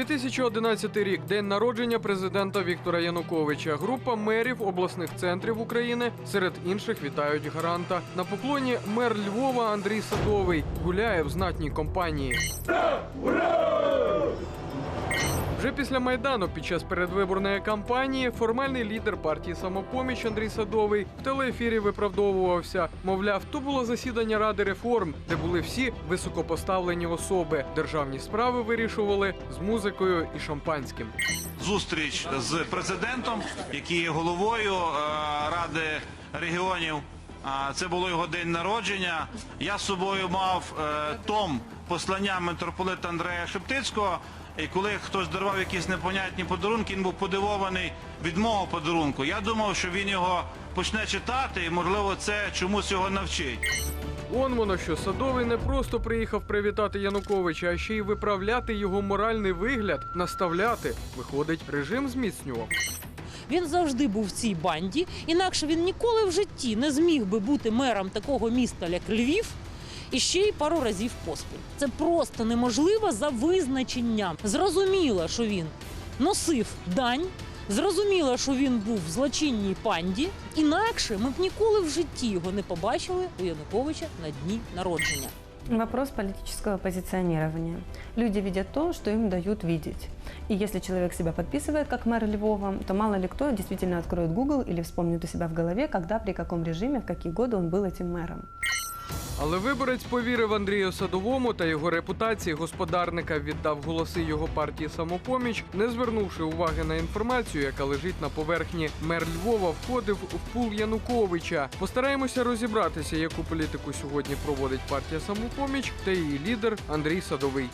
2011 рік день народження президента Віктора Януковича. Група мерів обласних центрів України серед інших вітають гаранта. На поклоні мер Львова Андрій Садовий гуляє в знатній компанії. Вже після майдану, під час передвиборної кампанії, формальний лідер партії самопоміч Андрій Садовий в телеефірі виправдовувався. Мовляв, то було засідання ради реформ, де були всі високопоставлені особи. Державні справи вирішували з музикою і шампанським. зустріч з президентом, який є головою е, Ради регіонів. Це було його день народження. Я з собою мав е, том послання митрополита Андрея Шептицького. І коли хтось дарував якісь непонятні подарунки, він був подивований від мого подарунку. Я думав, що він його почне читати, і можливо це чомусь його навчить. Он воно що Садовий не просто приїхав привітати Януковича, а ще й виправляти його моральний вигляд, наставляти. Виходить, режим зміцнював. Він завжди був в цій банді, інакше він ніколи в житті не зміг би бути мером такого міста, як Львів, і ще й пару разів поспіль. Це просто неможливо за визначенням. Зрозуміло, що він носив дань. Зрозуміло, що він був в злочинній панді. Інакше ми б ніколи в житті його не побачили у Януковича на дні народження. Вопрос политического позиционирования. Люди видят то, что им дают видеть. И если человек себя подписывает как мэр Львова, то мало ли кто действительно откроет Google или вспомнит у себя в голове, когда, при каком режиме, в какие годы он был этим мэром. Але виборець повірив Андрію Садовому та його репутації господарника віддав голоси його партії самопоміч, не звернувши уваги на інформацію, яка лежить на поверхні. Мер Львова входив в пул Януковича. Постараємося розібратися, яку політику сьогодні проводить партія самопоміч та її лідер Андрій Садовий.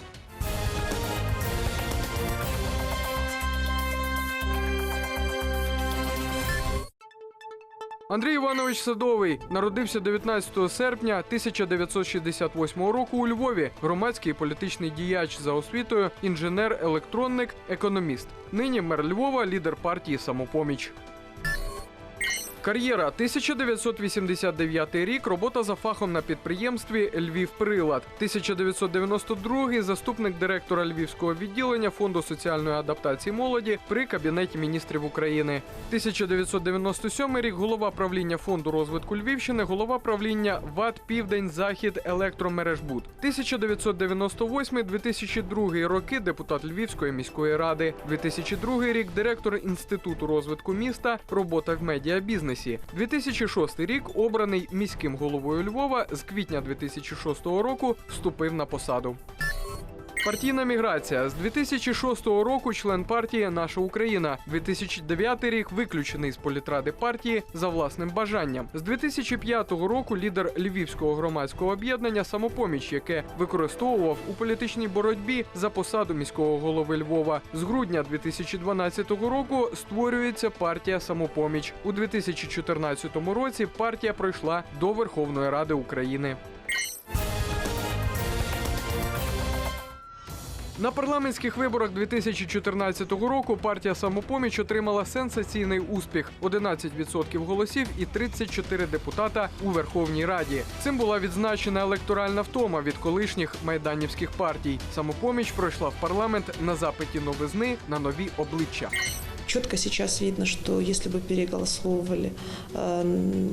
Андрій Іванович Садовий народився 19 серпня 1968 року у Львові. Громадський політичний діяч за освітою, інженер, електронник, економіст. Нині мер Львова, лідер партії самопоміч. Кар'єра 1989 рік. Робота за фахом на підприємстві Львів Прилад. 1992 заступник директора Львівського відділення фонду соціальної адаптації молоді при кабінеті міністрів України. 1997 рік. Голова правління фонду розвитку Львівщини, голова правління ВАД Південь Захід Електромережбуд. 1998-2002 роки. Депутат Львівської міської ради. 2002 рік. Директор інституту розвитку міста. Робота в медіабізнесі. 2006 рік обраний міським головою Львова з квітня 2006 року вступив на посаду. Партійна міграція з 2006 року член партії Наша Україна. 2009 рік виключений з політради партії за власним бажанням. З 2005 року лідер Львівського громадського об'єднання Самопоміч, яке використовував у політичній боротьбі за посаду міського голови Львова. З грудня 2012 року створюється партія Самопоміч. У 2014 році партія пройшла до Верховної Ради України. На парламентських виборах 2014 року партія самопоміч отримала сенсаційний успіх: 11% голосів і 34 депутата у Верховній Раді. Цим була відзначена електоральна втома від колишніх майданівських партій. Самопоміч пройшла в парламент на запиті новизни на нові обличчя. Четко сейчас видно, что если бы переголосовывали, э,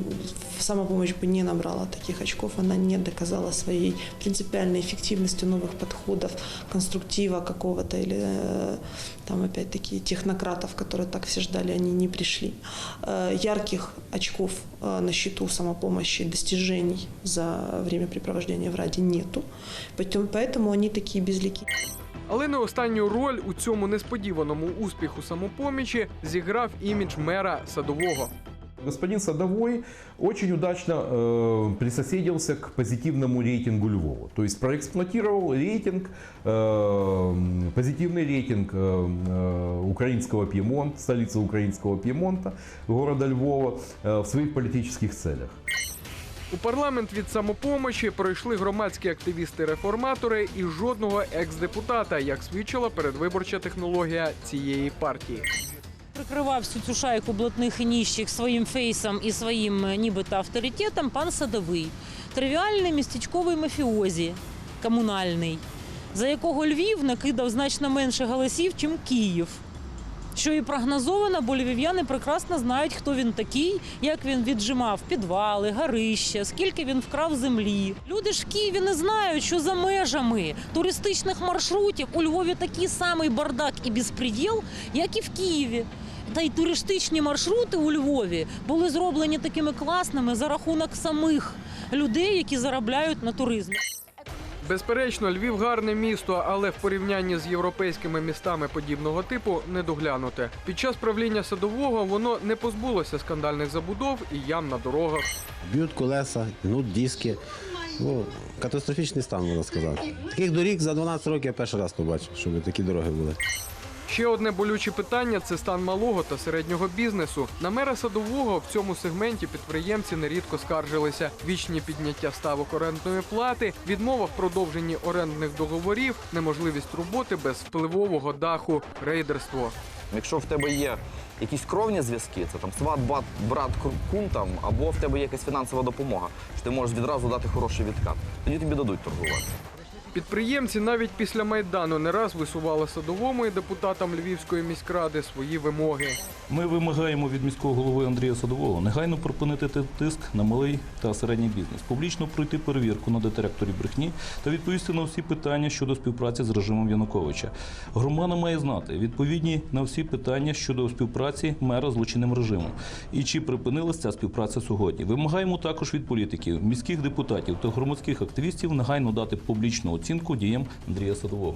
самопомощь бы не набрала таких очков, она не доказала своей принципиальной эффективности новых подходов, конструктива какого-то или э, там опять-таки технократов, которые так все ждали, они не пришли. Э, Ярких очков на счету самопомощи, достижений за времяпрепровождение в Раде нету, Поэтому- они такие безликие. Але не останню роль у цьому несподіваному успіху самопомічі зіграв імідж мера садового. Господин Садовой очень удачно э, присоседился к позитивному рейтингу Львова. То есть проэксплуатировал рейтинг, э, позитивный рейтинг э, э, украинского Пьемонта, столицы украинского Пьемонта, города Львова э, в своих политических целях. У парламент від самопомочі пройшли громадські активісти-реформатори і жодного екс-депутата, як свідчила передвиборча технологія цієї партії. Прикривав всю цю шайку блатних і ніщих своїм фейсом і своїм е, нібито авторитетом пан Садовий. Тривіальний містечковий мафіозі, комунальний. за якого Львів накидав значно менше голосів, чим Київ. Що і прогнозовано, бо львів'яни прекрасно знають, хто він такий, як він віджимав підвали, горища, скільки він вкрав землі. Люди ж в Києві не знають, що за межами туристичних маршрутів у Львові такий самий бардак і безпреділ, як і в Києві. Та й туристичні маршрути у Львові були зроблені такими класними за рахунок самих людей, які заробляють на туризмі. Безперечно, Львів гарне місто, але в порівнянні з європейськими містами подібного типу не доглянуте. Під час правління садового воно не позбулося скандальних забудов і ям на дорогах. б'ють колеса, гнуть диски. Ну, катастрофічний стан, можна сказати. Таких доріг за 12 років я перший раз побачив, щоб такі дороги були. Ще одне болюче питання це стан малого та середнього бізнесу. На мера садового в цьому сегменті підприємці нерідко скаржилися. Вічні підняття ставок орендної плати, відмова в продовженні орендних договорів, неможливість роботи без впливового даху, рейдерство. Якщо в тебе є якісь кровні зв'язки, це там сват, бат, брат, кум там, або в тебе є якась фінансова допомога, що ти можеш відразу дати хороший відкат, тоді тобі дадуть торгувати. Підприємці навіть після майдану не раз висували садовому і депутатам Львівської міськради свої вимоги. Ми вимагаємо від міського голови Андрія Садового негайно припинити тиск на малий та середній бізнес, публічно пройти перевірку на детекторі брехні та відповісти на всі питання щодо співпраці з режимом Януковича. Громада має знати відповідні на всі питання щодо співпраці мера з злочинним режимом і чи припинилася ця співпраця сьогодні. Вимагаємо також від політиків, міських депутатів та громадських активістів негайно дати публічну оцінку діям Андрія Садового.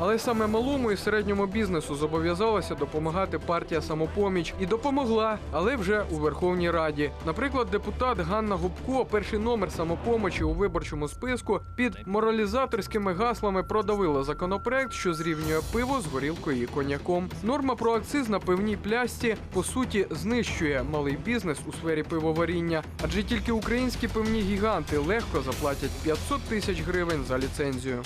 Але саме малому і середньому бізнесу зобов'язалася допомагати партія самопоміч і допомогла, але вже у Верховній Раді. Наприклад, депутат Ганна Губко, перший номер самопомочі у виборчому списку, під моралізаторськими гаслами продавила законопроект, що зрівнює пиво з горілкою і коньяком. Норма про акциз на пивній плясті по суті знищує малий бізнес у сфері пивоваріння, адже тільки українські пивні гіганти легко заплатять 500 тисяч гривень за ліцензію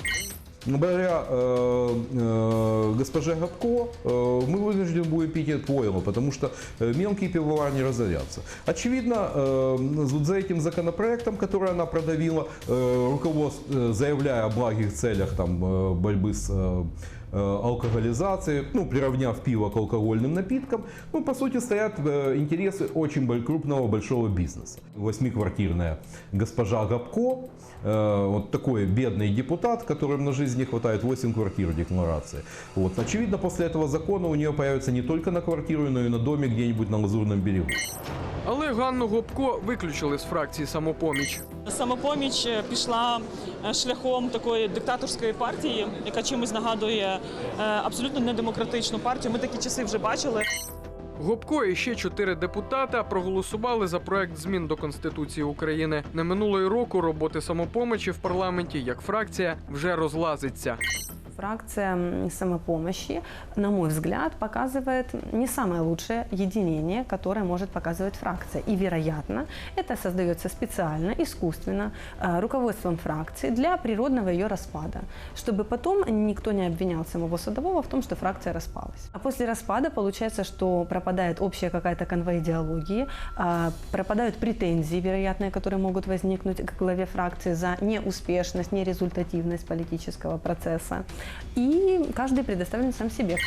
Благодаря э, э, госпоже Габко э, мы вынуждены будем пить это пойло, потому что э, мелкие пивовары не разорятся. Очевидно, э, вот за этим законопроектом, который она продавила, э, руководство, э, заявляя о благих целях там, э, борьбы с э, э, алкоголизацией, ну, приравняв пиво к алкогольным напиткам, ну, по сути, стоят э, интересы очень боль- крупного большого бизнеса. Восьмиквартирная госпожа Габко, э, вот такой бедный депутат, которым на жизнь не хватает 8 квартир в декларации. Вот. Очевидно, после этого закона у нее появится не только на квартиру, но и на доме где-нибудь на Лазурном берегу. Але Ганну Гопко виключили з фракції самопоміч. Самопоміч е, пішла е, шляхом такої диктаторської партії, яка чимось нагадує е, абсолютно недемократичну партію. Ми такі часи вже бачили. Гопко і ще чотири депутата проголосували за проект змін до Конституції України. Не минулої року роботи самопомочі в парламенті як фракція вже розлазиться. Фракция самопомощи, на мой взгляд, показывает не самое лучшее единение, которое может показывать фракция. И, вероятно, это создается специально, искусственно, э, руководством фракции для природного ее распада, чтобы потом никто не обвинял самого Садового в том, что фракция распалась. А после распада получается, что пропадает общая какая-то канва идеологии, а, пропадают претензии, вероятные, которые могут возникнуть к главе фракции за неуспешность, нерезультативность политического процесса. И каждый предоставлен сам себе.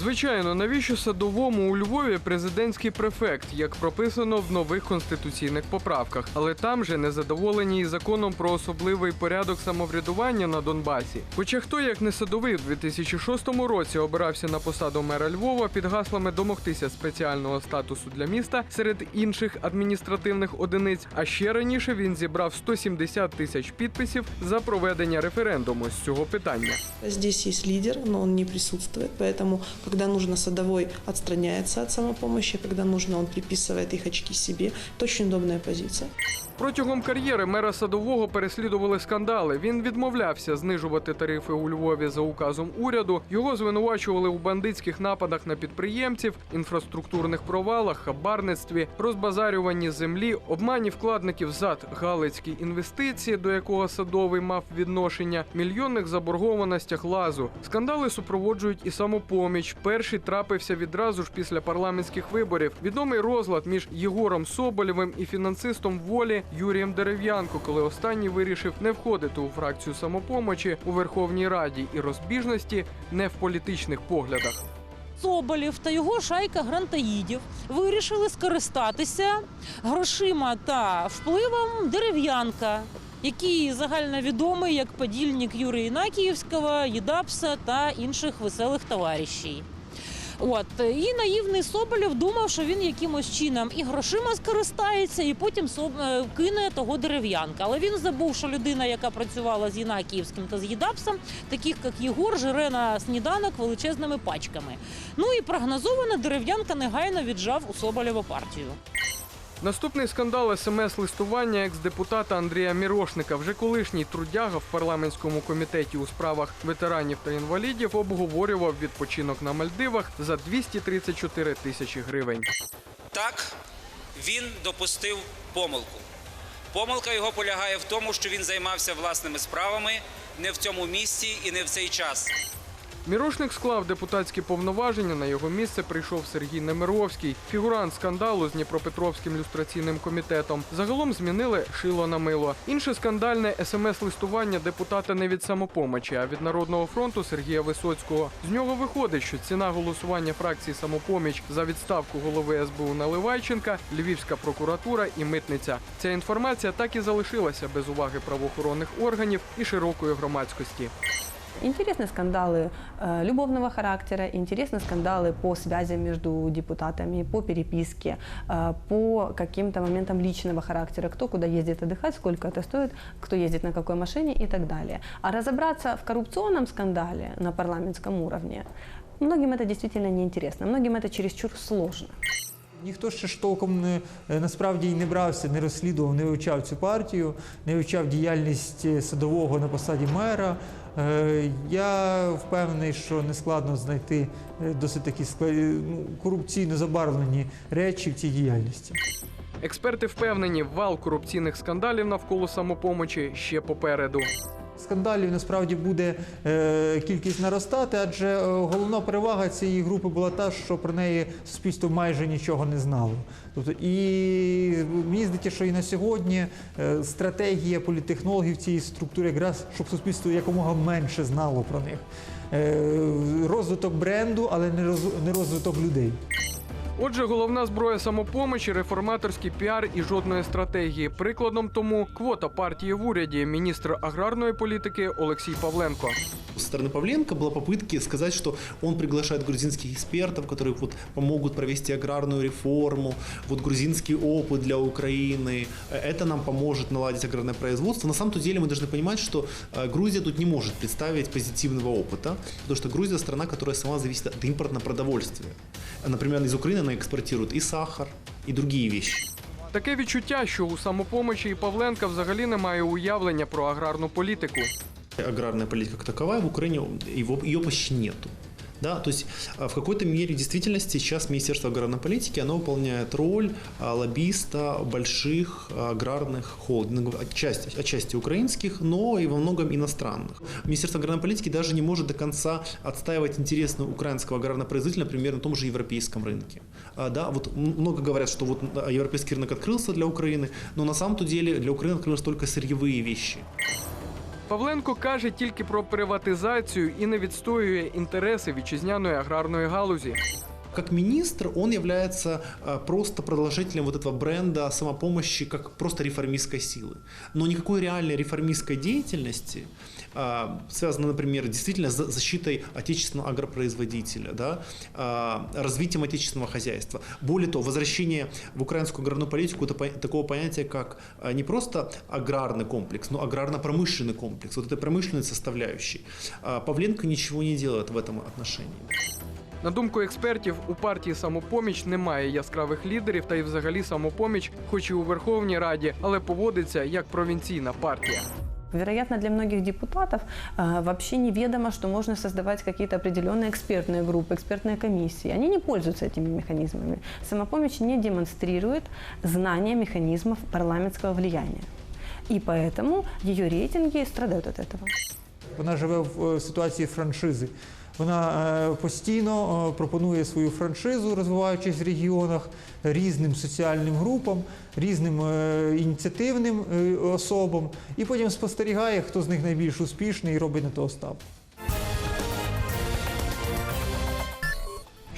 Звичайно, навіщо садовому у Львові президентський префект, як прописано в нових конституційних поправках, але там же незадоволені і законом про особливий порядок самоврядування на Донбасі. Хоча хто як не садовий у 2006 році обирався на посаду мера Львова під гаслами домогтися спеціального статусу для міста серед інших адміністративних одиниць. А ще раніше він зібрав 170 тисяч підписів за проведення референдуму з цього питання. Здесь есть лидер, но он не присутствует, поэтому, когда нужно, садовой отстраняется от самопомощи, когда нужно, он приписывает их очки себе. Это очень удобная позиция. Протягом кар'єри мера садового переслідували скандали. Він відмовлявся знижувати тарифи у Львові за указом уряду. Його звинувачували у бандитських нападах на підприємців, інфраструктурних провалах, хабарництві, розбазарюванні землі, обмані вкладників зад Галицькі інвестиції, до якого садовий мав відношення, мільйонних заборгованостях лазу. Скандали супроводжують і самопоміч. перший трапився відразу ж після парламентських виборів. Відомий розлад між Єгором Соболєвим і фінансистом волі Юрієм Дерев'янко, коли останній вирішив не входити у фракцію самопомочі у Верховній Раді і розбіжності не в політичних поглядах. Соболєв та його шайка грантаїдів вирішили скористатися грошима та впливом дерев'янка, який загальновідомий як подільник Юрія Інакіївського, Єдапса та інших веселих товаришів. От і наївний Соболєв думав, що він якимось чином і грошима скористається, і потім е, кине того дерев'янка. Але він забув, що людина, яка працювала з Єнакіївським та з Єдапсом, таких як Єгор, жире на сніданок величезними пачками. Ну і прогнозовано дерев'янка негайно віджав у Соболєва партію. Наступний скандал смс-листування екс-депутата Андрія Мірошника, вже колишній трудяга в парламентському комітеті у справах ветеранів та інвалідів, обговорював відпочинок на Мальдивах за 234 тисячі гривень. Так, він допустив помилку. Помилка його полягає в тому, що він займався власними справами не в цьому місці і не в цей час. Мірошник склав депутатські повноваження. На його місце прийшов Сергій Немировський, фігурант скандалу з Дніпропетровським люстраційним комітетом. Загалом змінили шило на мило. Інше скандальне смс-листування депутата не від самопомочі, а від народного фронту Сергія Висоцького. З нього виходить, що ціна голосування фракції самопоміч за відставку голови СБУ Наливайченка, Львівська прокуратура і митниця. Ця інформація так і залишилася без уваги правоохоронних органів і широкої громадськості. Интересны скандалы э, любовного характера, интересны скандалы по связям между депутатами, по переписке, э, по каким-то моментам личного характера, кто куда ездит отдыхать, сколько это стоит, кто ездит на какой машине и так далее. А разобраться в коррупционном скандале на парламентском уровне, многим это действительно неинтересно, многим это чересчур сложно. Ніхто ще ж толком не, е, насправді й не брався, не розслідував, не вивчав цю партію, не вивчав діяльність е, садового на посаді мера. Е, Я впевнений, що не складно знайти е, досить такі е, ну, корупційно забарвлені речі в цій діяльності. Експерти впевнені, вал корупційних скандалів навколо самопомочі ще попереду. Скандалів насправді буде е, кількість наростати, адже е, головна перевага цієї групи була та, що про неї суспільство майже нічого не знало. Тобто, і мені здається, що і на сьогодні е, стратегія політтехнологів цієї структури якраз, щоб суспільство якомога менше знало про них. Розвиток бренду, але не розвиток людей. Отже, головна зброя самопомочі, реформаторський піар і жодної стратегії. Прикладом тому квота партії в уряді, міністр аграрної політики Олексій Павленко. Со стороны Павленко было попытки сказать, что он приглашает грузинских экспертов, которые вот помогут провести аграрную реформу, вот грузинский опыт для Украины, Э, это нам поможет наладить аграрное производство. На самом-то деле мы должны понимать, что э, Грузия тут не может представить позитивного опыта, потому что Грузия страна, которая сама зависит от импортного продовольствия. Например, из Украины она экспортирует и сахар, и другие вещи. Таке відчуття, що у самопомочі і Павленка взагалі немає уявлення про аграрну політику. аграрная политика как таковая в Украине, его, ее почти нету. Да, то есть а, в какой-то мере в действительности сейчас Министерство аграрной политики, оно выполняет роль а, лоббиста больших а, аграрных холдингов, отчасти, отчасти украинских, но и во многом иностранных. Министерство аграрной политики даже не может до конца отстаивать интересы украинского аграрного производителя, например, на том же европейском рынке. А, да, вот м- много говорят, что вот а, европейский рынок открылся для Украины, но на самом-то деле для Украины открылись только сырьевые вещи. Павленко каже тільки про приватизацію і не відстоює інтереси вітчизняної аграрної галузі. Как министр он является а, просто продолжителем вот этого бренда самопомощи как просто реформистской силы. Но никакой реальной реформистской деятельности, а, связанной, например, действительно с за- защитой отечественного агропроизводителя, да, а, развитием отечественного хозяйства. Более того, возвращение в украинскую аграрную политику такого понятия, как не просто аграрный комплекс, но аграрно-промышленный комплекс, вот этой промышленной составляющей. Павленко ничего не делает в этом отношении. На думку експертів, у партії самопоміч немає яскравих лідерів, та й взагалі самопоміч, хоч і у Верховній Раді, але поводиться як провінційна партія. Вероятно, для многих депутатов э, вообще неведомо, что можно создавать какие-то определенные экспертные группы, экспертные комиссии. Они не пользуются этими механизмами. Самопомощь не демонстрирует знания механизмов парламентского влияния. И поэтому ее рейтинги страдают от этого. Вона живе в е, ситуації франшизи. Вона е, постійно е, пропонує свою франшизу, розвиваючись в регіонах різним соціальним групам, різним е, ініціативним особам, і потім спостерігає, хто з них найбільш успішний і робить на того ставку.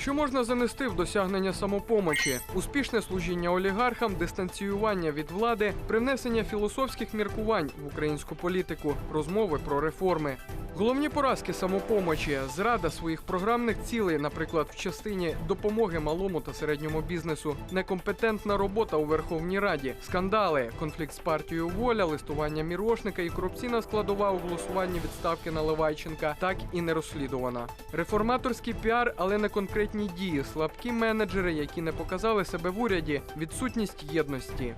Що можна занести в досягнення самопомочі? Успішне служіння олігархам, дистанціювання від влади, привнесення філософських міркувань в українську політику, розмови про реформи. Головні поразки самопомочі, зрада своїх програмних цілей, наприклад, в частині допомоги малому та середньому бізнесу, некомпетентна робота у Верховній Раді, скандали, конфлікт з партією воля, листування мірошника і корупційна складова у голосуванні відставки Наливайченка так і не розслідувана. Реформаторський піар, але не конкретні дії, слабкі менеджери, які не показали себе в уряді, відсутність єдності.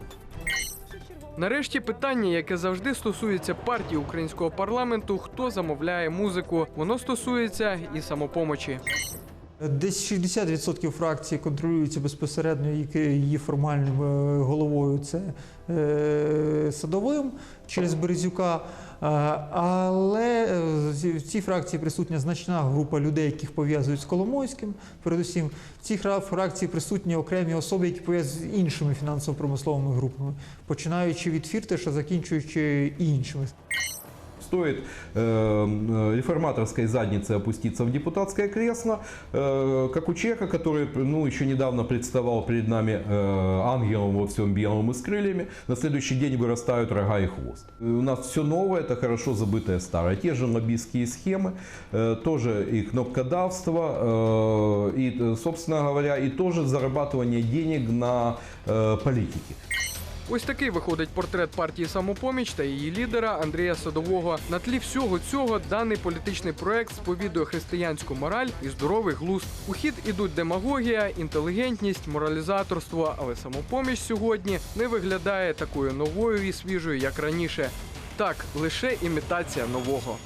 Нарешті питання, яке завжди стосується партії українського парламенту, хто замовляє музику, воно стосується і самопомочі. Десь 60% фракції контролюються безпосередньо її- формальним е, головою. Це е, садовим через Березюка. Але е, з- в цій фракції присутня значна група людей, яких пов'язують з Коломойським. Передусім, в цій фракції присутні окремі особи, які пов'язують з іншими фінансово-промисловими групами, починаючи від Фіртеша, закінчуючи іншими Стоит э, реформаторской заднице опуститься в депутатское кресло, э, как у человека, который ну, еще недавно представал перед нами э, ангелом во всем белом и с крыльями, на следующий день вырастают рога и хвост. Э, У нас все новое, это хорошо забытое старое. Те же лоббистские схемы, э, тоже и кнопкодавство, э, и, э, собственно говоря, и тоже зарабатывание денег на э, политике. Ось такий виходить портрет партії самопоміч та її лідера Андрія Садового. На тлі всього цього даний політичний проект сповідує християнську мораль і здоровий глузд. У хід ідуть демагогія, інтелігентність, моралізаторство, але самопоміч сьогодні не виглядає такою новою і свіжою, як раніше. Так, лише імітація нового.